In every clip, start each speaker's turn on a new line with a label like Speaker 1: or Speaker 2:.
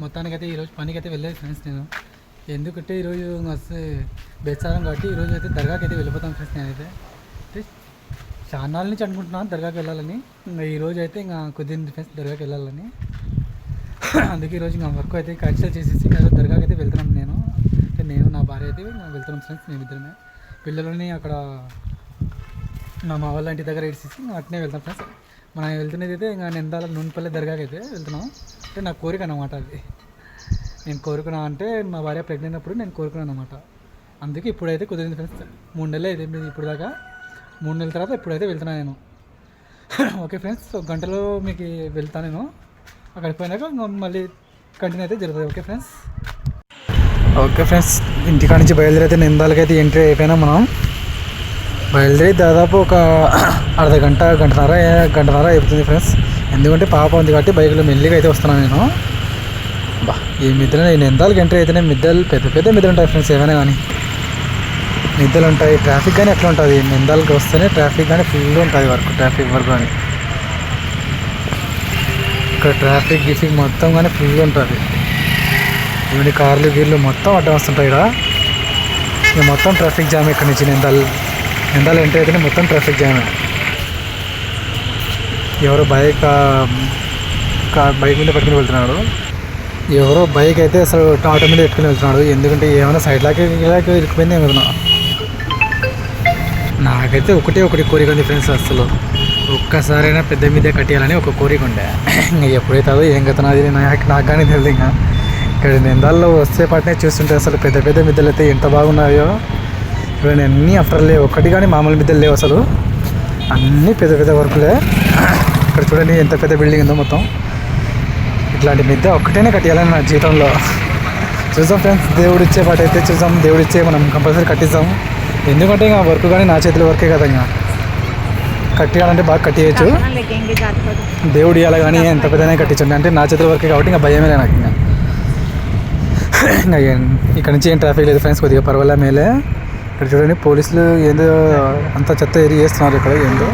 Speaker 1: మొత్తానికి అయితే ఈరోజు పనికి అయితే వెళ్ళలేదు ఫ్రెండ్స్ నేను. ఎందుకంటే ఈరోజు వస్తే బెచ్చారం కాబట్టి ఈరోజు అయితే దర్గాకి అయితే వెళ్ళిపోతాను ఫ్రెండ్స్ నేనైతే. చాలా నుంచి అనుకుంటున్నాను దర్గాకి వెళ్ళాలని. ఇంకా ఈరోజు అయితే ఇంకా కుదిరింది ఫ్రెండ్స్ దర్గాకి వెళ్ళాలని. అందుకే ఈరోజు ఇంకా వర్క్ అయితే క్యాన్సిల్ చేసేసి ఇంకా దర్గాకి అయితే వెళ్తున్నాం నేను. అంటే నేను నా భార్య అయితే వెళ్తున్నాం ఫ్రెండ్స్ మేమిద్దరమే పిల్లలని అక్కడ నా మా వాళ్ళ ఇంటి దగ్గర ఇడిచేసి ఇంకా అట్నే వెళ్తాం ఫ్రెండ్స్ మనం వెళ్తున్నది అయితే ఇంకా నిందాల నూనెపల్లి దర్గాకి అయితే వెళ్తున్నాం. అంటే నా కోరిక అనమాట అది. నేను కోరుకున్నా అంటే మా భార్య ప్రెగ్నెంట్ అప్పుడు నేను కోరుకున్నాను అనమాట అందుకే ఇప్పుడైతే కుదిరింది ఫ్రెండ్స్ మూడు నెలలు అయితే మీరు ఇప్పుడు దాకా మూడు నెలల తర్వాత ఇప్పుడైతే వెళ్తున్నాను నేను. ఓకే ఫ్రెండ్స్ ఒక గంటలో మీకు వెళ్తాను నేను. అక్కడికి పోయినాక మళ్ళీ కంటిన్యూ అయితే జరుగుతుంది. ఓకే ఫ్రెండ్స్ ఓకే ఫ్రెండ్స్ ఇంటికాడ నుంచి బయలుదేరైతే నిందాలకైతే ఎంట్రీ అయిపోయినా మనం. బయలుదేరి దాదాపు ఒక అర్ధ గంట గంటన్నర గంటన్నర అయిపోతుంది ఫ్రెండ్స్ ఎందుకంటే పాప ఉంది కాబట్టి బైక్లో మెల్లిగా అయితే వస్తున్నాను నేను. బా ఈ మిద్దలు ఈ నిందాలకి ఎంట్రీ అయితేనే మిద్దెలు పెద్ద పెద్ద మిద్దలు ఉంటాయి ఫ్రెండ్స్ ఏమైనా కానీ. మిద్దెలు ఉంటాయి ట్రాఫిక్ కానీ ఎట్లా ఉంటుంది. నిందాలకి వస్తేనే ట్రాఫిక్ కానీ ఫుల్ ఉంటుంది వర్క్ ట్రాఫిక్ వర్క్ కానీ. ఇక్కడ ట్రాఫిక్ గిఫిక్ మొత్తం కానీ ఫుల్ ఉంటుంది. ఇవన్నీ కార్లు గీర్లు మొత్తం అడ్డం వస్తుంటాయి ఇక్కడ ఇక మొత్తం ట్రాఫిక్ జామ్ ఇక్కడ నుంచి నిందాలు. నిందాలు ఎంటర్ అయితేనే మొత్తం ట్రాఫిక్ జామ్ ఎవరో బైక్ బైక్ మీద పట్టుకుని వెళ్తున్నాడు. ఎవరో బైక్ అయితే అసలు ఆటో మీద పెట్టుకుని వెళ్తున్నాడు. ఎందుకంటే ఏమైనా సైడ్ లాకి ఇలాకి ఇరుక్కుపోయింది ఏమన్నా. నాకైతే ఒకటే ఒకటి కోరిక ఉంది ఫ్రెండ్స్ అసలు. ఒక్కసారైనా పెద్ద మీదే కట్టేయాలని ఒక కోరిక ఉండే. ఇంకా ఎప్పుడైతుందో ఏం గత నాది నాకు నాకు కానీ తెలియదు ఇంకా. ఇక్కడ నిందాల్లో వస్తే పాటనే చూస్తుంటే అసలు పెద్ద పెద్ద మిద్దెలు అయితే ఎంత బాగున్నాయో. ఇవన్నీ అన్నీ అఫ్టర్ లేవు కానీ మామూలు మిద్దెలు లేవు అసలు. అన్నీ పెద్ద పెద్ద వర్కులే. ఇక్కడ చూడండి ఎంత పెద్ద బిల్డింగ్ ఉందో మొత్తం. ఇట్లాంటి మిద్దె ఒక్కటేనే కట్టేయాలని నా జీవితంలో. చూసాం ఫ్రెండ్స్ దేవుడు ఇచ్చే పాట అయితే చూసాం దేవుడు ఇచ్చే మనం కంపల్సరీ కట్టిస్తాం ఎందుకంటే ఇంకా వర్క్ కానీ నా చేతిలో వర్కే కదా ఇంకా. కట్టేయాలంటే బాగా కట్టేయచ్చు. దేవుడు ఇవ్వాలి కానీ ఎంత పెద్దనే కట్టించండి. అంటే నా చేతిలో వర్కే కాబట్టి ఇంకా భయమే నాకు ఇంకా. ఇంకా ఇక్కడ నుంచి ఏం ట్రాఫిక్ లేదు ఫ్రెండ్స్ కొద్దిగా పర్వాలే మేలే. ఇక్కడ చూడండి పోలీసులు ఏందో అంత చెత్త ఏరి చేస్తున్నారు ఇక్కడ ఏందో.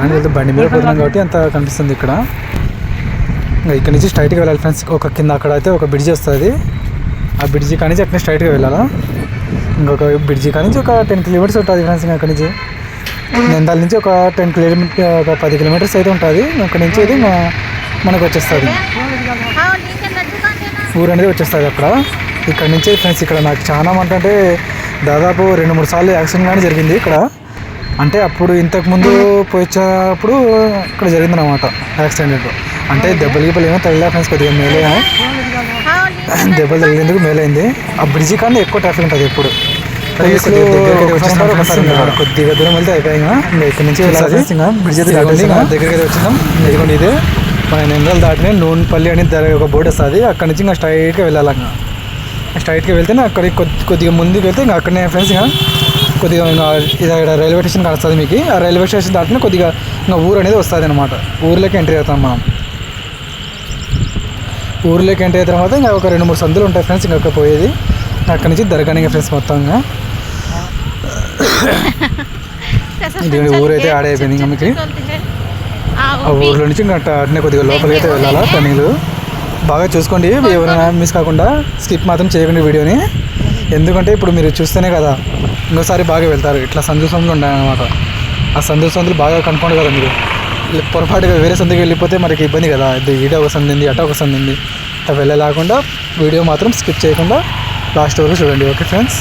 Speaker 1: కానీ బండి మీద పోతున్నాం కాబట్టి అంత కనిపిస్తుంది ఇక్కడ. ఇక్కడ నుంచి స్ట్రైట్గా వెళ్ళాలి ఫ్రెండ్స్ ఒక కింద అక్కడ అయితే ఒక బ్రిడ్జ్ వస్తుంది. ఆ బ్రిడ్జ్ కానీ అట్లా స్ట్రైట్గా వెళ్ళాలా? ఇంకొక బ్రిడ్జి కానీ ఒక టెన్ కిలోమీటర్స్ ఉంటుంది ఫ్రెండ్స్ ఇంకా అక్కడి నుంచి. నెందాల నుంచి ఒక టెన్ కిలోమీటర్ ఒక పది కిలోమీటర్స్ అయితే ఉంటుంది. ఇక్కడ నుంచి అయితే మనకు వచ్చేస్తుంది. ఊరు అనేది వచ్చేస్తుంది అక్కడ. ఇక్కడ నుంచి ఫ్రెండ్స్ ఇక్కడ నాకు చాలా అంటే దాదాపు రెండు మూడు సార్లు యాక్సిడెంట్ కానీ జరిగింది ఇక్కడ. అంటే అప్పుడు ఇంతకుముందు పోయించినప్పుడు ఇక్కడ జరిగింది అనమాట యాక్సిడెంట్ అంటే దెబ్బలు గిబ్బలు ఏమో తగిలే ఫ్రెండ్స్ కొద్దిగా మేలే దెబ్బలు తగిలేందుకు మేలైంది. ఆ బ్రిడ్జి కానీ ఎక్కువ ట్రాఫిక్ ఉంటుంది ఎప్పుడు. కొద్దిగా దూరం వెళ్తే అయిపోయింది ఇక్కడి నుంచి బ్రిడ్జ్ దగ్గరికి వచ్చినాం. ఎందుకంటే ఇదే. మన నెంగలు దాటిన నూనెపల్లి అని ఒక బోర్డు వస్తుంది. అక్కడి నుంచి ఇంకా స్ట్రైట్గా వెళ్ళాలి ఇంకా. స్ట్రైట్గా వెళ్తే అక్కడికి కొద్ది కొద్దిగా ముందుకు వెళ్తే ఇంకా అక్కడనే ఫ్రెండ్స్ ఇంకా. కొద్దిగా ఇంకా ఇది ఇక్కడ రైల్వే స్టేషన్ కలుస్తుంది మీకు. ఆ రైల్వే స్టేషన్ దాటిన కొద్దిగా ఇంకా ఊరు అనేది వస్తుంది అనమాట ఊర్లోకి ఎంట్రీ అవుతాం మనం. ఊర్లోకి ఎంట్రీ అయిన తర్వాత ఇంకా ఒక రెండు మూడు సందులు ఉంటాయి ఫ్రెండ్స్ ఇంకా పోయేది. అక్కడి నుంచి దర్గానే ఇంకా ఫ్రెండ్స్ మొత్తంగా ఇది ఊరైతే ఆడే అయిపోయింది ఇంకా మీకు. ఆ ఊర్లో నుంచి ఇంకా అట్నే కొద్దిగా లోపలికి అయితే వెళ్ళాలా? టర్నింగ్లు బాగా చూసుకోండి. ఎవరైనా మిస్ కాకుండా స్కిప్ మాత్రం చేయకండి వీడియోని. ఎందుకంటే ఇప్పుడు మీరు చూస్తేనే కదా ఇంకోసారి బాగా వెళ్తారు. ఇట్లా సందు సందులు ఉంటాయన్నమాట. ఆ సందు సందులు బాగా కనుక్కోండి కదా మీరు. పొరపాటుగా వేరే సందుకి వెళ్ళిపోతే మనకి ఇబ్బంది కదా. ఇది ఈడ ఒక సంది ఉంది అట ఒక సంది ఉంది. అట్లా వెళ్ళలేకుండా వీడియో మాత్రం స్కిప్ చేయకుండా లాస్ట్ వరకు చూడండి. Okay friends?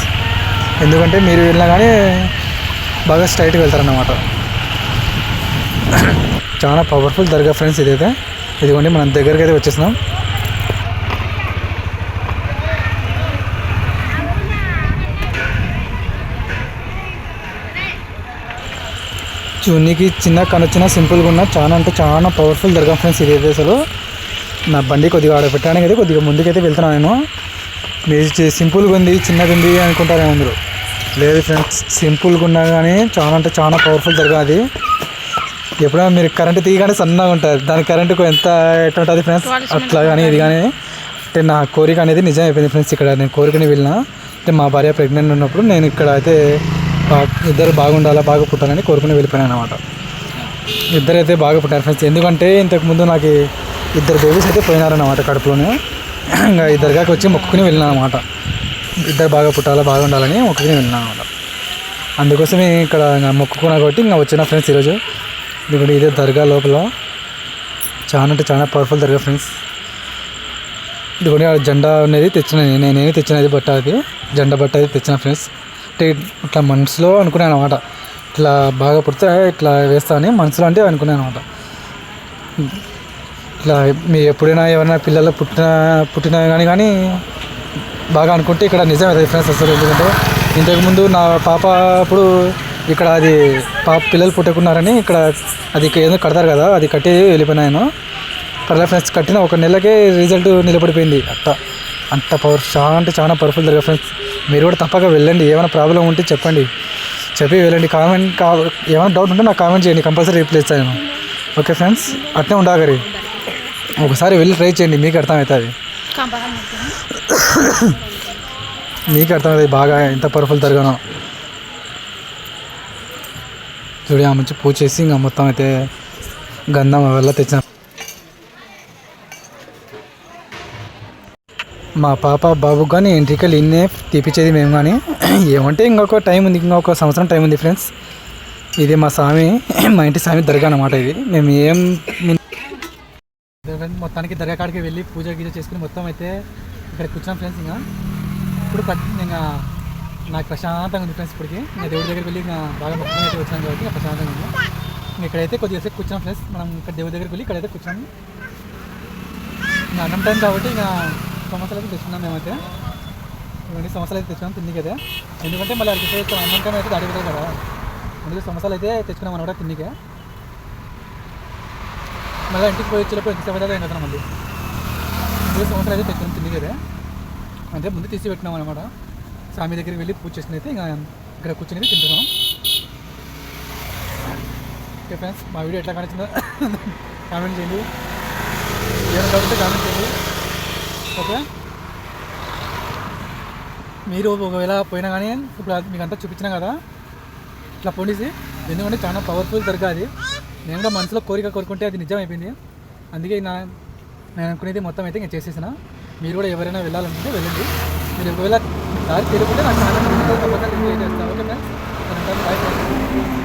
Speaker 1: ఎందుకంటే మీరు వెళ్ళినా కానీ బాగా స్ట్రైట్గా వెళ్తారన్నమాట. చాలా పవర్ఫుల్ దర్గా ఫ్రెండ్స్ ఇదైతే. ఇదిగోండి మనం దగ్గరికి అయితే వచ్చేసినాం చూనికి చిన్న కనొచ్చిన సింపుల్గా ఉన్న చాలా అంటే చాలా పవర్ఫుల్ దర్గా ఫ్రెండ్స్ ఇదైతే అసలు. నా బండి కొద్దిగా ఆడ పెట్టడానికి అయితే కొద్దిగా ముందుకైతే వెళ్తున్నాను నేను. మీరు సింపుల్గా ఉంది చిన్నగా ఉంది అనుకుంటారేమో మీరు. లేదు ఫ్రెండ్స్ సింపుల్గా ఉన్నా కానీ చాలా అంటే చాలా పవర్ఫుల్ దర్గా అది. ఎప్పుడైనా మీరు కరెంట్ తీయగానే సన్నగా ఉంటుంది దాని కరెంటుకు ఎంత ఎట్లా ఉంటుంది ఫ్రెండ్స్ అట్లా కానీ ఇది కానీ అంటే నా కోరిక అనేది నిజం అయిపోయింది ఫ్రెండ్స్ ఇక్కడ నేను కోరికని వెళ్ళిన. అంటే మా భార్య ప్రెగ్నెంట్ ఉన్నప్పుడు నేను ఇక్కడ అయితే ఇద్దరు బాగుండాలా బాగా పుట్టాలని కోరుకుని వెళ్ళిపోయాను అనమాట ఇద్దరైతే బాగా పుట్టారు ఫ్రెండ్స్ ఎందుకంటే ఇంతకుముందు నాకు ఇద్దరు బేబీస్ అయితే పోయినారన్నమాట కడుపులోనే. ఇంకా ఈ దర్గాకి వచ్చి మొక్కుకుని వెళ్ళినా అనమాట ఇద్దరు బాగా పుట్టాలా బాగా ఉండాలని మొక్కుకుని వెళ్ళినా అనమాట అందుకోసమే ఇక్కడ మొక్కుకున్నా కాబట్టి ఇంకా వచ్చిన ఫ్రెండ్స్ ఈరోజు. ఎందుకంటే ఇదే దర్గా లోపల. చాలా అంటే చాలా పవర్ఫుల్ దర్గా ఫ్రెండ్స్ ఇదిగోండి ఆ జెండా అనేది తెచ్చిన నేనే నేనే తెచ్చినది బట్ట అది. జెండా బట్ట అది తెచ్చిన ఫ్రెండ్స్ అంటే ఇట్లా మనసులో అనుకున్నాను అనమాట. ఇట్లా బాగా పుడితే ఇట్లా వేస్తా అని మనసులో అంటే అనుకున్నాను అనమాట. ఇట్లా మీ ఎప్పుడైనా ఏమైనా పిల్లలు పుట్టిన పుట్టిన కానీ కానీ బాగా అనుకుంటే ఇక్కడ నిజమే రిఫరెన్స్ ఫ్రెండ్స్ ఎందుకంటే ఇంతకుముందు నా పాప అప్పుడు ఇక్కడ అది పాప పిల్లలు పుట్టుకున్నారని ఇక్కడ అది ఏదో కడతారు కదా అది కట్టి వెళ్ళిపోయినాను పర్లే ఫ్రెండ్స్ కట్టిన ఒక నెలకే రిజల్ట్ నిలబడిపోయింది. అట్ట. అంత పవర్ చాలా అంటే చాలా పవర్ఫుల్ దగ్గర ఫ్రెండ్స్ మీరు కూడా తప్పక వెళ్ళండి. ఏమైనా ప్రాబ్లం ఉంటే చెప్పండి. చెప్పి వెళ్ళండి. కామెంట్ కా ఏమైనా డౌట్ ఉంటే నాకు కామెంట్ చేయండి. కంపల్సరీ రిప్లై ఇస్తాను ఓకే ఫ్రెండ్స్ అట్నే ఉండగరి ఒకసారి వెళ్ళి ట్రై చేయండి. మీకు అర్థమవుతుంది. మీకు అర్థమవుతుంది బాగా ఎంత పర్ఫుల్ జరగను చూడు ఆ మంచి పూజ చేసి ఇంకా మొత్తం అయితే గంధం వల్ల తెచ్చిన మా పాప బాబు కానీ ఎంట్రికలు ఇన్నే తీపిచ్చేది మేము కానీ ఏమంటే ఇంకొక టైం ఉంది ఇంకొక సంవత్సరం టైం ఉంది ఫ్రెండ్స్ ఇది మా స్వామి మా ఇంటి స్వామి దర్గా అన్నమాట ఇది. మేము ఏం మొత్తానికి దర్గా కాడికి వెళ్ళి పూజ గీజ చేసుకుని మొత్తం అయితే ఇక్కడ కూర్చున్నాం ఫ్రెండ్స్ ఇంకా ఇప్పుడు ఇంకా నాకు ప్రశాంతంగా ఉంది ఫ్రెండ్స్ ఇప్పటికి. నేను దేవుడి దగ్గరికి వెళ్ళి ఇంకా బాగా మొత్తం అయితే వచ్చాను కాబట్టి ప్రశాంతంగా ఉంది. ఇంకా ఇక్కడైతే కొద్దిగా సేపు కూర్చున్నాం ఫ్రెండ్స్ మనం ఇక్కడ దేవుడి దగ్గరికి వెళ్ళి ఇక్కడైతే కూర్చున్నాం. ఇంకా అన్నం టైం కాబట్టి ఇంకా సమస్యలు అయితే తెచ్చుకున్నాం మేమైతే. ఇవన్నీ సమస్యలు అయితే తెచ్చుకున్నాం తిండికి అయితే. ఎందుకంటే మళ్ళీ అడిగితే అన్నం టైం అయితే దాడి కదా. అందుకే సమస్యలు అయితే తెచ్చుకున్నాం అనమాట తిండికే. మళ్ళీ ఇంటికి పోయి వచ్చేటప్పుడు ఎంత సేపు అవుతుందో కదా మళ్ళీ. అందుకే సంవత్సరాలు అయితే తెచ్చుకున్నాం తిండికి కదా అంటే ముందు తీసి పెట్టినాం అనమాట స్వామి దగ్గరికి వెళ్ళి పూజ చేసిన అయితే ఇంకా ఇక్కడ కూర్చొని తింటున్నాం. ఓకే ఫ్రెండ్స్ మా వీడియో ఎట్లా కనిపించిందో కామెంట్ చేయండి. ఏమైనా కామెంట్ చేయండి. ఓకే. మీరు ఒకవేళ పోయినా కానీ ఇప్పుడు మీకు అంతా చూపించినా కదా ఇట్లా పోలీసి ఎందుకంటే చాలా పవర్ఫుల్ దొరక అది. నేను కూడా మనసులో కోరిక కోరుకుంటే అది నిజం అయిపోయింది అందుకే నా నేను అనుకునేది మొత్తం అయితే నేను చేసేసిన. మీరు కూడా ఎవరైనా వెళ్ళాలనుకుంటే వెళ్ళండి. మీరు ఒకవేళ దారి తెలియకుంటే నాకు చాలా తప్పకుండా ఓకే మ్యామ్ బాయ్